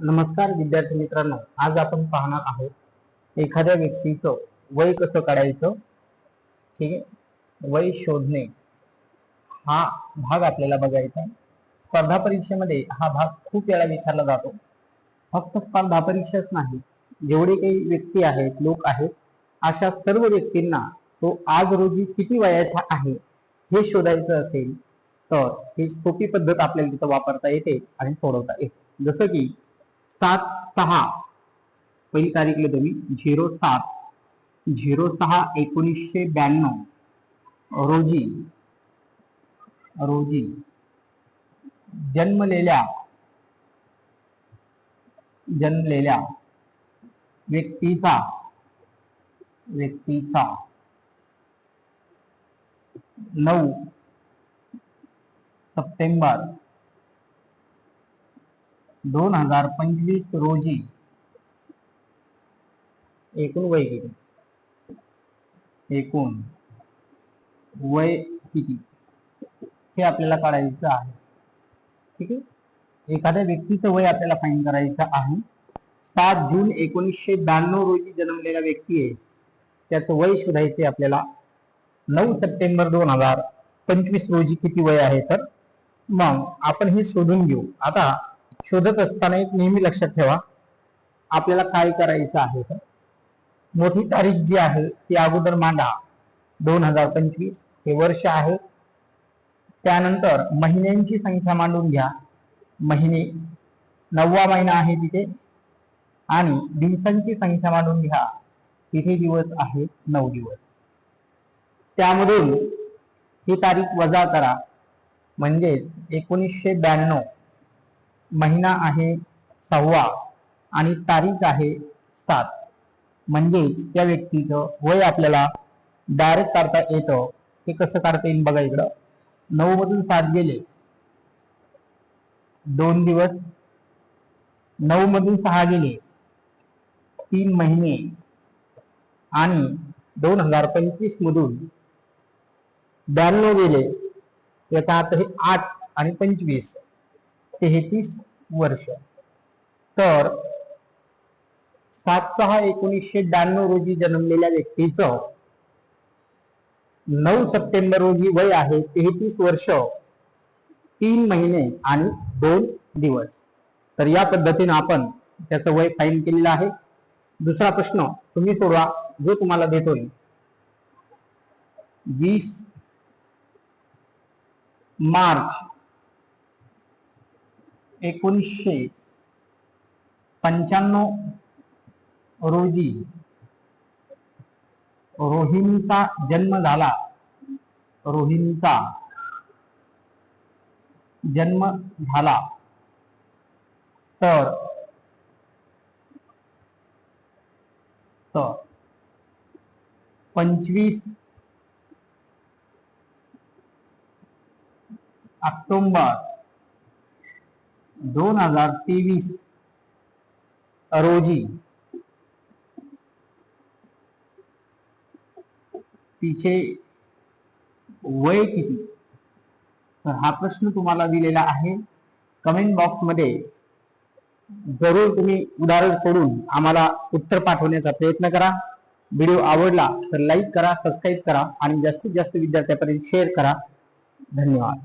नमस्कार विद्यार्थी मित्रांनो आज आपण पाहणार आहोत एखाद्या व्यक्तीचं वय कसं काढायचं ठीक आहे? वय शोधणे हा भाग आपल्याला बघायचा आहे. स्पर्धा परीक्षेमध्ये हा भाग खूप वेळा विचारला जातो. फक्त स्पर्धा परीक्षाच नाही जेवढे काही व्यक्ती आहेत लोक आहेत अशा सर्व व्यक्तींना तो आज रोजी किती वयाचा आहे हे शोधायचं असेल तर ही सोपी पद्धत आपल्याला तिथं वापरता येते आणि सोडवता येते. जसं की सात सहा. पहिली तारीख लिहितो मी. झिरो सात. झिरो सहा एकोणीसशे ब्याण्णव. रोजी. रोजी. जन्मलेल्या. जन्मलेल्या व्यक्तीचा. व्यक्तीचा. नऊ. सप्टेंबर. दोन हजार पंचवीस रोजी एकूण वय किती? एकूण वय किती? हे आपल्याला काढायचं आहे. ठीक आहे? एखाद्या व्यक्तीचं वय आपल्याला फाईन करायचं आहे. सात जून एकोणीसशे ब्याण्णव रोजी जन्मलेला व्यक्ती आहे. त्याचं वय शोधायचे आपल्याला. नऊ सप्टेंबर दोन हजार पंचवीस रोजी किती वय आहे? तर मग आपण हे शोधून घेऊ. आता शोधत असताना एक नेहमी लक्षात ठेवा आपल्याला काय करायचं आहे तर? मोठी तारीख जी आहे ती अगोदर मांडा. दोन हजार पंचवीस हे वर्ष आहे. त्यानंतर महिन्यांची संख्या मांडून घ्या. महिने नववा महिना आहे तिथे. आणि दिवसांची संख्या मांडून घ्या. तिथे दिवस आहे? नऊ दिवस. त्यामधून ही तारीख वजा करा. म्हणजेच एकोणीसशे ब्याण्णव. महिना आहे सव्वा आणि तारीख आहे सात. म्हणजेच त्या व्यक्तीचं वय आपल्याला डायरेक्ट काढता येतं. ते कसं काढता येईल बघा इकडं. नऊ मधून सात गेले. दोन दिवस. नऊ मधून सहा गेले. तीन महिने. आणि दोन हजार पंचवीस मधून ब्याण्णव गेले. याचा अर्थ हे आठ आणि पंचवीस. तेहतीस वर्ष. तर सात सहा एकोणीसशे ब्याण्णव रोजी जन्मलेल्या व्यक्तीचं नऊ सप्टेंबर रोजी वय आहे तेहतीस वर्ष तीन महिने आणि दोन दिवस. तर या पद्धतीने आपण त्याचं वय फाईन केलेलं आहे. दुसरा प्रश्न तुम्ही सोडवा जो तुम्हाला देतोय वीस मार्च एकोणीसशे पंच्याण्णव रोजी रोहिणीचा जन्म झाला. रोहिणीचा जन्म झाला. तर तर पंचवीस ऑक्टोबर दोन हजार तेवीस रोजी तिचे वय किती? तर हा प्रश्न तुम्हाला दिलेला आहे. कमेंट बॉक्समध्ये जरूर तुम्ही उदाहरण सोडून आम्हाला उत्तर पाठवण्याचा प्रयत्न करा. व्हिडिओ आवडला तर लाईक करा सबस्क्राईब करा आणि जास्तीत जास्त विद्यार्थ्यापर्यंत शेअर करा. धन्यवाद.